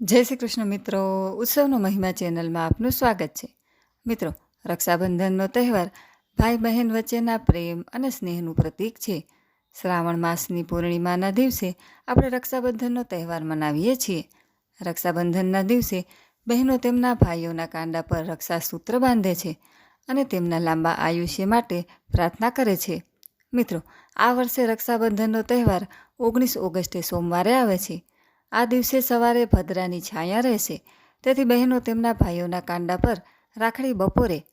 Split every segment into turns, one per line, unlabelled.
જય શ્રી કૃષ્ણ મિત્રો. ઉત્સવનો મહિમા ચેનલમાં આપનું સ્વાગત છે. મિત્રો, રક્ષાબંધનનો તહેવાર ભાઈ બહેન વચ્ચેના પ્રેમ અને સ્નેહનું પ્રતીક છે. શ્રાવણ માસની પૂર્ણિમાના દિવસે આપણે રક્ષાબંધનનો તહેવાર મનાવીએ છીએ. રક્ષાબંધનના દિવસે બહેનો તેમના ભાઈઓના કાંડા પર રક્ષાસૂત્ર બાંધે છે અને તેમના લાંબા આયુષ્ય માટે પ્રાર્થના કરે છે. મિત્રો, આ વર્ષે રક્ષાબંધનનો તહેવાર ઓગણીસ ઓગસ્ટે સોમવારે આવે છે. આ દિવસે સવારે ભદ્રાની છાયા રહેશે. તેથી બહેનો તેમના ભાઈઓના કાંડા પર રાખડી બપોરે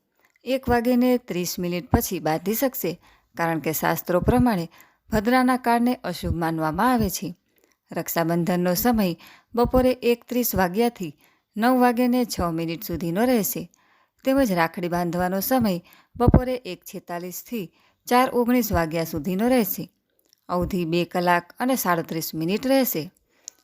એક વાગીને ત્રીસ મિનિટ પછી બાંધી શકશે. કારણ કે શાસ્ત્રો પ્રમાણે ભદ્રાના કાળને અશુભ માનવામાં આવે છે. રક્ષાબંધનનો સમય બપોરે એકત્રીસ વાગ્યાથી નવ વાગ્યાને છ મિનિટ સુધીનો રહેશે. તેમજ રાખડી બાંધવાનો સમય બપોરે એક છેતાલીસથી ચાર ઓગણીસ વાગ્યા સુધીનો રહેશે. અવધિ બે કલાક અને સાડત્રીસ મિનિટ રહેશે.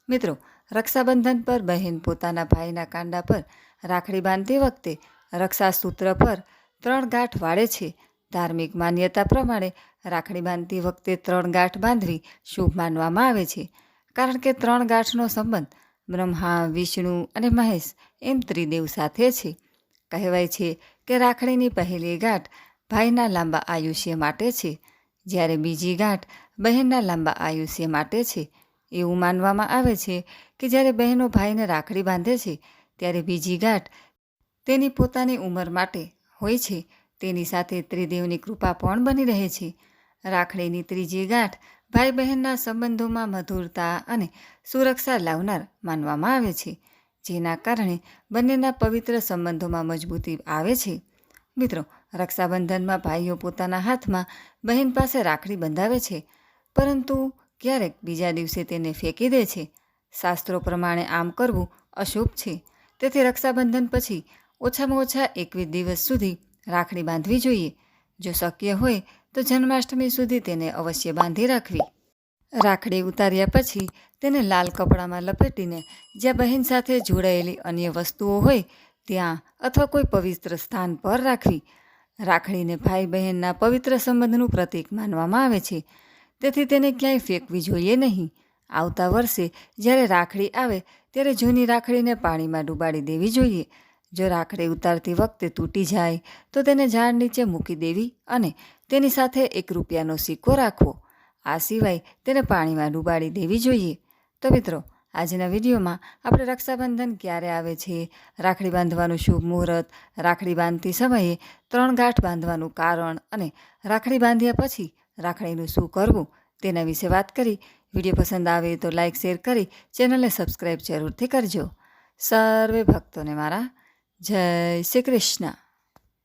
મિત્રો, રક્ષાબંધન પર બહેન પોતાના ભાઈના કાંડા પર રાખડી બાંધતી વખતે રક્ષાસૂત્ર પર ત્રણ ગાંઠ વાળે છે. ધાર્મિક માન્યતા પ્રમાણે રાખડી બાંધતી વખતે ત્રણ ગાંઠ બાંધવી શુભ માનવામાં આવે છે. કારણ કે ત્રણ ગાંઠનો સંબંધ બ્રહ્મા, વિષ્ણુ અને મહેશ એમ ત્રિદેવ સાથે છે. કહેવાય છે કે રાખડીની પહેલી ગાંઠ ભાઈના લાંબા આયુષ્ય માટે છે. જ્યારે બીજી ગાંઠ બહેનના લાંબા આયુષ્ય માટે છે. એવું માનવામાં આવે છે કે જ્યારે બહેનો ભાઈને રાખડી બાંધે છે, ત્યારે બીજી ગાંઠ તેની પોતાની ઉંમર માટે હોય છે. તેની સાથે ત્રિદેવની કૃપા પણ બની રહે છે. રાખડીની ત્રીજી ગાંઠ ભાઈ બહેનના સંબંધોમાં મધુરતા અને સુરક્ષા લાવનાર માનવામાં આવે છે, જેના કારણે બંનેના પવિત્ર સંબંધોમાં મજબૂતી આવે છે. મિત્રો, રક્ષાબંધનમાં ભાઈઓ પોતાના હાથમાં બહેન પાસે રાખડી બંધાવે છે, પરંતુ ક્યારેક બીજા દિવસે તેને ફેંકી દે છે. શાસ્ત્રો પ્રમાણે આમ કરવું અશુભ છે. તેથી રક્ષાબંધન પછી ઓછામાં ઓછા એકવીસ દિવસ સુધી રાખડી બાંધવી જોઈએ. જો શક્ય હોય તો જન્માષ્ટમી સુધી તેને અવશ્ય બાંધી રાખવી. રાખડી ઉતાર્યા પછી તેને લાલ કપડામાં લપેટીને જ્યાં બહેન સાથે જોડાયેલી અન્ય વસ્તુઓ હોય ત્યાં અથવા કોઈ પવિત્ર સ્થાન પર રાખવી. રાખડીને ભાઈ બહેનના પવિત્ર સંબંધનું પ્રતીક માનવામાં આવે છે. તેથી તેને ક્યાંય ફેંકવી જોઈએ નહીં. આવતા વર્ષે જ્યારે રાખડી આવે, ત્યારે જૂની રાખડીને પાણીમાં ડૂબાડી દેવી જોઈએ. જો રાખડી ઉતારતી વખતે તૂટી જાય, તો તેને ઝાડ નીચે મૂકી દેવી અને તેની સાથે એક રૂપિયાનો સિક્કો રાખવો. આ સિવાય તેને પાણીમાં ડૂબાડી દેવી જોઈએ. તો મિત્રો, આજના વિડીયોમાં આપણે રક્ષાબંધન ક્યારે આવે છે? રાખડી બાંધવાનું શુભ મુહૂર્ત, રાખડી બાંધતી સમયે ત્રણ ગાંઠ બાંધવાનું કારણ અને રાખડી બાંધ્યા પછી રાખડીનું શું કરવું તેના વિશે વાત કરી. વીડિયો પસંદ આવે તો લાઇક શેર કરી. ચેનલને સબસ્ક્રાઈબ જરૂરથી કરજો. સર્વે ભક્તોને મારા જય શ્રી કૃષ્ણ.